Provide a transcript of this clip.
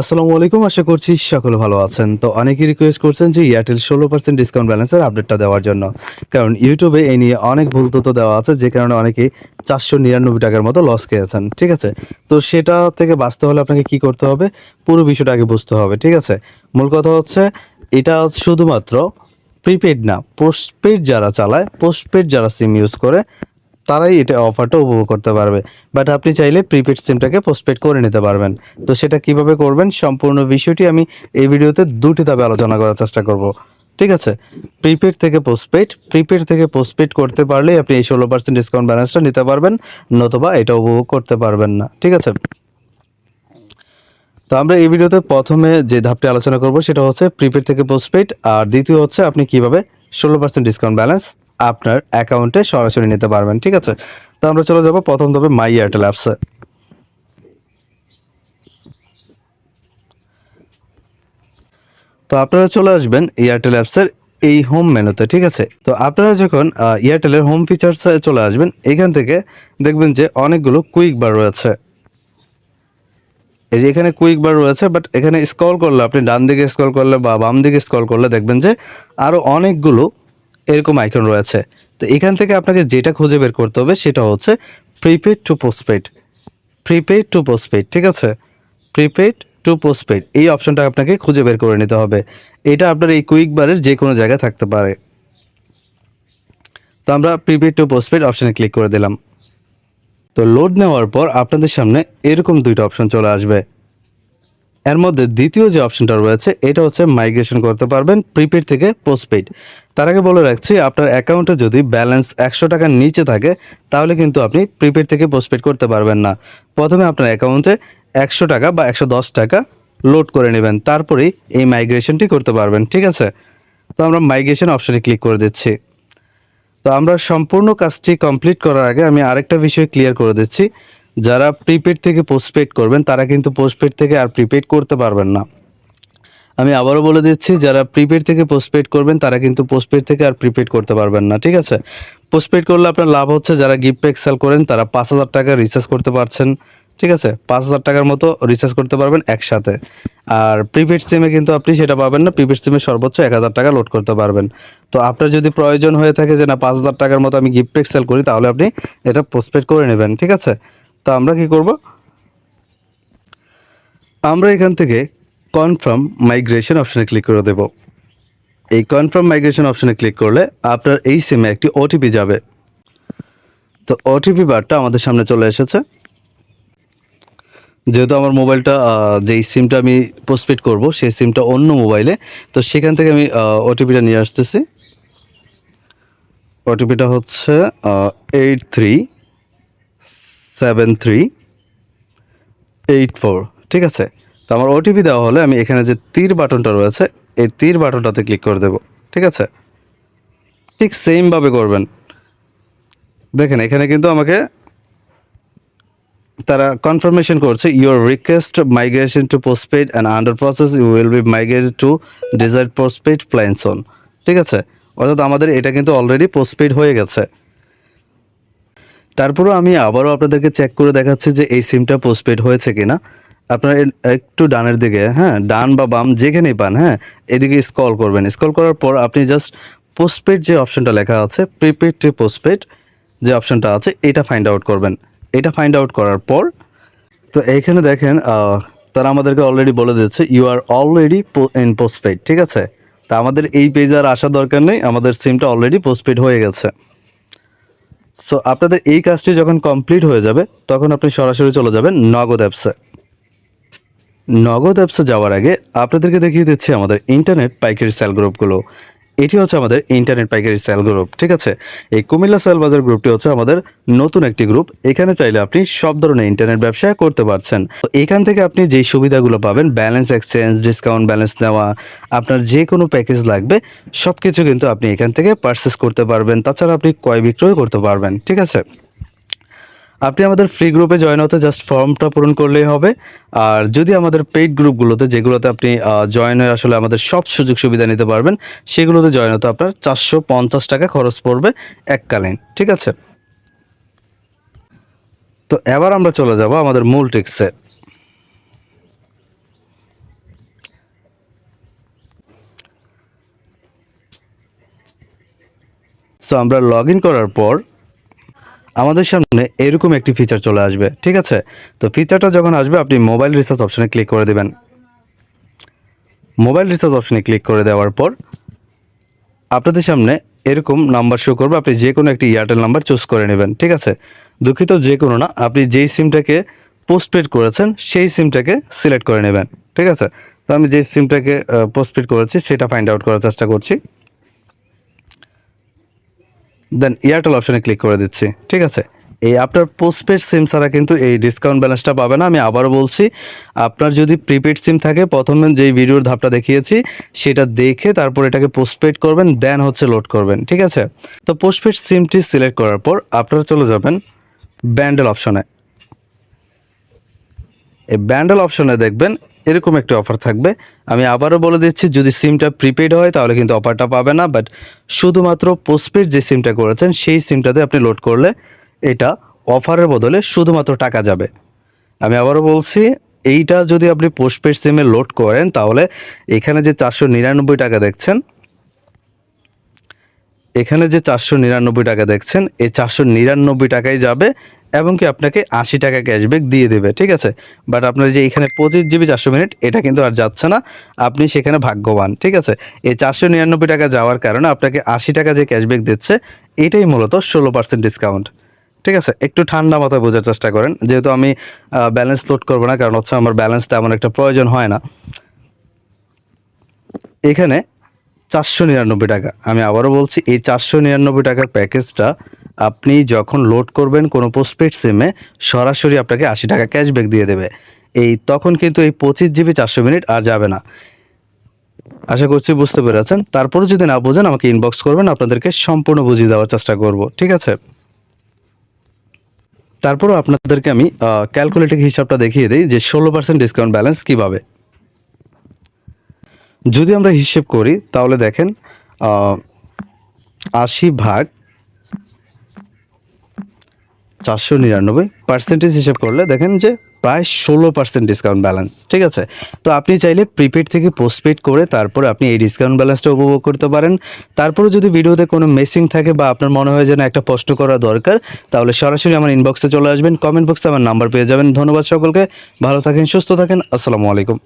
আসসালামু আলাইকুম, আশা করছি সকলে ভালো আছেন। তো অনেকেই রিকোয়েস্ট করছেন যে এয়ারটেল ষোলো পার্সেন্ট ডিসকাউন্ট ব্যালেন্সের আপডেটটা দেওয়ার জন্য। কারণ ইউটিউবে এই নিয়ে অনেক ভুল তথ্য দেওয়া আছে, যে কারণে অনেকেই চারশো নিরানব্বই টাকার মতো লস খেয়েছেন, ঠিক আছে? তো সেটা থেকে বাঁচতে হলে আপনাকে কি করতে হবে? পুরো বিষয়টা আগে বুঝতে হবে, ঠিক আছে? মূল কথা হচ্ছে, এটা শুধুমাত্র প্রিপেড না পোস্টপেড যারা চালায় পোস্টপেড যারা সিম ইউজ করে তারাই এটা অফারটা উপভোগ করতে পারবে। বাট আপনি চাইলে প্রিপেড সিমটাকে পোস্টপেড করে নিতে পারবেন। তো সেটা কীভাবে করবেন? সম্পূর্ণ বিষয়টি আমি এই ভিডিওতে দুটি ধাপে আলোচনা করার চেষ্টা করব। ঠিক আছে? প্রিপেড থেকে পোস্টপেড প্রিপেড থেকে পোস্টপেড করতে পারলেই আপনি এই ষোলো পার্সেন্ট ডিসকাউন্ট ব্যালেন্সটা নিতে পারবেন, নতুবা এটা উপভোগ করতে পারবেন না। ঠিক আছে? তো আমরা এই ভিডিওতে প্রথমে যে ধাপটি আলোচনা করব সেটা হচ্ছে প্রিপেড থেকে পোস্টপেড আর দ্বিতীয় হচ্ছে আপনি কীভাবে ষোলো পার্সেন্ট ডিসকাউন্ট ব্যালেন্স আপনার অ্যাকাউন্টে সরাসরি নিতে পারবেন, ঠিক আছে? তো আমরা চলে যাব প্রথম ধাপে মাই এয়ারটেল অ্যাপসে তো আপনারা চলে আসবেন এয়ারটেল অ্যাপসের এই হোম মেনুতে, ঠিক আছে? তো আপনারা যখন এয়ারটেলের হোম ফিচার্সে চলে আসবেন, এখান থেকে দেখবেন যে অনেকগুলো কুইক বার রয়েছে। এই যে এখানে কুইক বার রয়েছে বাট এখানে স্ক্রল করলে, আপনি ডান দিকে স্ক্রল করলে বা বাম দিকে স্ক্রল করলে দেখবেন যে আরও অনেকগুলো এরকম আইকন রয়েছে। তো এখান থেকে আপনাকে যেটা খুঁজে বের করতে হবে সেটা হচ্ছে prepaid to postpaid prepaid to postpaid ঠিক আছে? প্রিপেড টু পোস্টপেড এই অপশনটা আপনাকে খুঁজে বের করে নিতে হবে। এটা আপনার এই কুইক বারের যে কোনো জায়গায় থাকতে পারে। তো আমরা প্রিপেড টু পোস্টপেড অপশানে ক্লিক করে দিলাম। তো লোড নেওয়ার পর আপনাদের সামনে এরকম দুইটা অপশন চলে আসবে। এর মধ্যে দ্বিতীয় যে অপশনটা রয়েছে, এটা হচ্ছে মাইগ্রেশন করতে পারবেন প্রিপেড থেকে পোস্টপেড তার আগে বলে রাখছি, আপনার অ্যাকাউন্টে যদি ব্যালেন্স একশো টাকার নিচে থাকে, তাহলে কিন্তু আপনি প্রিপেড থেকে পোস্টপেড করতে পারবেন না। প্রথমে আপনার অ্যাকাউন্টে একশো টাকা বা একশো দশ টাকা লোড করে নেবেন, তারপরেই এই মাইগ্রেশনটি করতে পারবেন, ঠিক আছে? তো আমরা মাইগ্রেশন অপশনে ক্লিক করে দিচ্ছি। তো আমরা সম্পূর্ণ কাজটি কমপ্লিট করার আগে আমি আরেকটা বিষয় ক্লিয়ার করে দিচ্ছি। যারা প্রিপেড থেকে পোস্টপেড করবেন, তারা কিন্তু পোস্টপেড থেকে আর প্রিপেড করতে পারবেন না। আমি আবারও বলে দিচ্ছি, যারা প্রিপেড থেকে পোস্টপেড করবেন, তারা কিন্তু পোস্টপেড থেকে আর প্রিপেড করতে পারবেন না, ঠিক আছে? পোস্টপেড করলে আপনার লাভ হচ্ছে, যারা গিফট প্যাক সেল করেন, তারা পাঁচ হাজার টাকা রিচার্জ করতে পারছেন, ঠিক আছে? পাঁচ হাজার টাকার মতো রিচার্জ করতে পারবেন একসাথে। আর প্রিপেড সিমে কিন্তু আপনি সেটা পাবেন না প্রিপেড সিমে সর্বোচ্চ এক হাজার টাকা লোড করতে পারবেন। তো আপনার যদি প্রয়োজন হয়ে থাকে যে, না, পাঁচ হাজার টাকার মতো আমি গিফট প্যাক সেল করি, তাহলে আপনি এটা পোস্টপেড করে নেবেন, ঠিক আছে? তো আমরা কি করব? আমরা এখান থেকে কনফার্ম মাইগ্রেশন অপশনে ক্লিক করে দেব। এই কনফার্ম মাইগ্রেশন অপশনে ক্লিক করলে আপনার এই সিমে একটি ওটিপি যাবে। তো ওটিপি বারটা আমাদের সামনে চলে এসেছে। যেহেতু আমার মোবাইলটা যেই সিমটা আমি পোস্টপেড করব, সেই সিমটা অন্য মোবাইলে, তো সেখান থেকে আমি ওটিপিটা নিয়ে আসতেছি। ওটিপিটা হচ্ছে eight three seven three eight four ঠিক আছে? তো আমার ওটিপি দেওয়া হলে আমি এখানে যে তীর বাটনটা রয়েছে, এই তীর বাটনটাতে ক্লিক করে দেব। ঠিক আছে? ঠিক সেমভাবে করবেন। দেখেন, এখানে কিন্তু আমাকে তারা কনফার্মেশন করছে your request migration to postpaid and under process you will be migrated to desire postpaid plans on ঠিক আছে? অর্থাৎ আমাদের এটা কিন্তু অলরেডি পোস্টপেড হয়ে গেছে। তারপরেও আমি আবারও আপনাদেরকে চেক করে দেখাচ্ছি যে এই সিমটা পোস্টপেড হয়েছে কিনা। আপনারা একটু ডানের দিকে হ্যাঁ ডান বা বাম যেখানেই পান হ্যাঁ এদিকে স্ক্রল করবেন। স্ক্রল করার পর আপনি জাস্ট পোস্টপেড যে অপশনটা লেখা আছে প্রিপেড টু পোস্টপেড যে অপশনটা আছে, এটা ফাইন্ড আউট করবেন। এটা ফাইন্ড আউট করার পর, তো এইখানে দেখেন তারা আমাদেরকে অলরেডি বলে দিচ্ছে you are already in postpaid ঠিক আছে? তা আমাদের এই পেজে আর আসা দরকার নেই, আমাদের সিমটা অলরেডি পোস্টপেড হয়ে গেছে। সো আপনাদের এই কাজটি যখন কমপ্লিট হয়ে যাবে, তখন আপনি সরাসরি চলে যাবেন নগদ অ্যাপসে নগদ অ্যাপসে যাওয়ার আগে আপনাদেরকে দেখিয়ে দিচ্ছি আমাদের ইন্টারনেট পাইকারি সেল গ্রুপগুলো এটি হচ্ছে আমাদের ইন্টারনেট পাইকারি সেল গ্রুপ ঠিক আছে? এই কুমিল্লা সেল বাজার গ্রুপটি হচ্ছে আমাদের নতুন একটি গ্রুপ এখানে চাইলে আপনি সব ধরনের ইন্টারনেট ব্যবসা করতে পারছেন। তো এখান থেকে আপনি যেই সুবিধাগুলো পাবেন ব্যালেন্স এক্সচেঞ্জ ডিসকাউন্ট ব্যালেন্স নেওয়া, আপনার যে কোনো প্যাকেজ লাগবে সব কিছু কিন্তু আপনি এখান থেকে পারচেস করতে পারবেন। তাছাড়া আপনি ক্রয় বিক্রয় করতে পারবেন, ঠিক আছে? আপনি আমাদের ফ্রি গ্রুপে জয়েন হতে জাস্ট ফর্মটা পূরণ করলেই হবে। আর যদি আমাদের পেইড গ্রুপগুলোতে যেগুলোতে আপনি জয়েন হয়ে আসলে আমাদের সব সুযোগ সুবিধা নিতে পারবেন, সেগুলোতে জয়েন হতে আপনার চারশো পঞ্চাশ টাকা খরচ পড়বে এককালীন, ঠিক আছে? তো এবার আমরা চলে যাব আমাদের মূল টেক্সে সো আমরা লগ ইন করার পর আমাদের সামনে এরকম একটি ফিচার চলে আসবে, ঠিক আছে? তো ফিচারটা যখন আসবে, আপনি মোবাইল রিচার্জ অপশনে ক্লিক করে দেবেন। মোবাইল রিচার্জ অপশনে ক্লিক করে দেওয়ার পর, আপনাদের সামনে এরকম নাম্বার শো করবে, আপনি যে কোনো একটি এয়ারটেল নাম্বার চুজ করে নেবেন, ঠিক আছে? দুঃখিত, যে কোনো না, আপনি যেই সিমটাকে পোস্টপেড করেছেন, সেই সিমটাকে সিলেক্ট করে নেবেন, ঠিক আছে? তো আমি যে সিমটাকে পোস্টপেড করেছি, সেটা ফাইন্ড আউট করার চেষ্টা করছি। দেন এয়ারটেল অপশানে ক্লিক করে দিচ্ছি। ঠিক আছে? এই আপনার পোস্টপেড সিম ছাড়া কিন্তু এই ডিসকাউন্ট ব্যালেন্সটা পাবে না আমি আবারও বলছি, আপনার যদি প্রিপেড সিম থাকে, প্রথমে যেই ভিডিওর ধাপটা দেখিয়েছি, সেটা দেখে তারপর এটাকে পোস্টপেড করবেন দেন হচ্ছে লোড করবেন। ঠিক আছে? তো পোস্টপেড সিমটি সিলেক্ট করার পর আপনারা চলে যাবেন ব্যান্ডেল অপশনে এই ব্যান্ডেল অপশনে দেখবেন এরকম একটি অফার থাকবে। আমি আবারও বলে দিচ্ছি, যদি সিমটা প্রিপেড হয়, তাহলে কিন্তু অফারটা পাবে না বাট শুধুমাত্র পোস্টপেড যে সিমটা করেছেন, সেই সিমটাতে আপনি লোড করলে এটা অফারের বদলে শুধুমাত্র টাকা যাবে। আমি আবারও বলছি, এইটা যদি আপনি পোস্টপেড সিমে লোড করেন, তাহলে এখানে যে চারশো নিরানব্বই টাকা দেখছেন এখানে যে চারশো নিরানব্বই টাকা দেখছেন এই চারশো নিরানব্বই টাকাই যাবে এবং কি আপনাকে আশি টাকা ক্যাশব্যাক দিয়ে দেবে, ঠিক আছে? বাট আপনার যে এখানে পঁচিশ জিবি চারশো মিনিট, এটা কিন্তু আর যাচ্ছে না। আপনি সেখানে ভাগ্যবান, ঠিক আছে? এই চারশো নিরানব্বই টাকা যাওয়ার কারণে আপনাকে আশি টাকা যে ক্যাশব্যাক দিচ্ছে, এটাই মূলত ষোলো পার্সেন্ট ডিসকাউন্ট ঠিক আছে? একটু ঠান্ডা মাথায় বোঝার চেষ্টা করেন, যেহেতু আমি ব্যালেন্স লোড করব না, কারণ হচ্ছে আমার ব্যালেন্স তেমন একটা প্রয়োজন হয় না। এখানে চারশো নিরানব্বই টাকা। আমি আবারও বলছি, এই চারশো নিরানব্বই টাকার প্যাকেজটা আপনি যখন লোড করবেন কোনো পোস্টপেড সিমে সরাসরি আপনাকে আশি টাকা ক্যাশব্যাক দিয়ে দেবে। এই তখন কিন্তু এই পঁচিশ জিবি চারশো মিনিট আর যাবে না। আশা করছি বুঝতে পেরেছেন। তারপরে যদি না বোঝেন, আমাকে ইনবক্স করবেন, আপনাদেরকে সম্পূর্ণ বুঝিয়ে দেওয়ার চেষ্টা করব, ঠিক আছে? তারপরও আপনাদেরকে আমি ক্যালকুলেটিং হিসাবটা দেখিয়ে দিই যে ষোলো পার্সেন্ট ডিসকাউন্ট ব্যালেন্স কীভাবে। যদি আমরা হিসেব করি, তাহলে দেখেন আশি ভাগ চারশো নিরানব্বই পার্সেন্টেজ হিসেব করলে দেখেন যে প্রায় ষোলো পার্সেন্ট ডিসকাউন্ট ব্যালেন্স ঠিক আছে? তো আপনি চাইলে প্রিপেড থেকে পোস্টপেড করে তারপরে আপনি এই ডিসকাউন্ট ব্যালেন্সটা উপভোগ করতে পারেন। তারপরে যদি ভিডিওতে কোনো মেসিং থাকে বা আপনার মনে হয় যেন একটা প্রশ্ন করা দরকার, তাহলে সরাসরি আমার ইনবক্সে চলে আসবেন। কমেন্ট বক্সে আমার নাম্বার পেয়ে যাবেন। ধন্যবাদ সকলকে। ভালো থাকেন, সুস্থ থাকেন। আসসালামু আলাইকুম।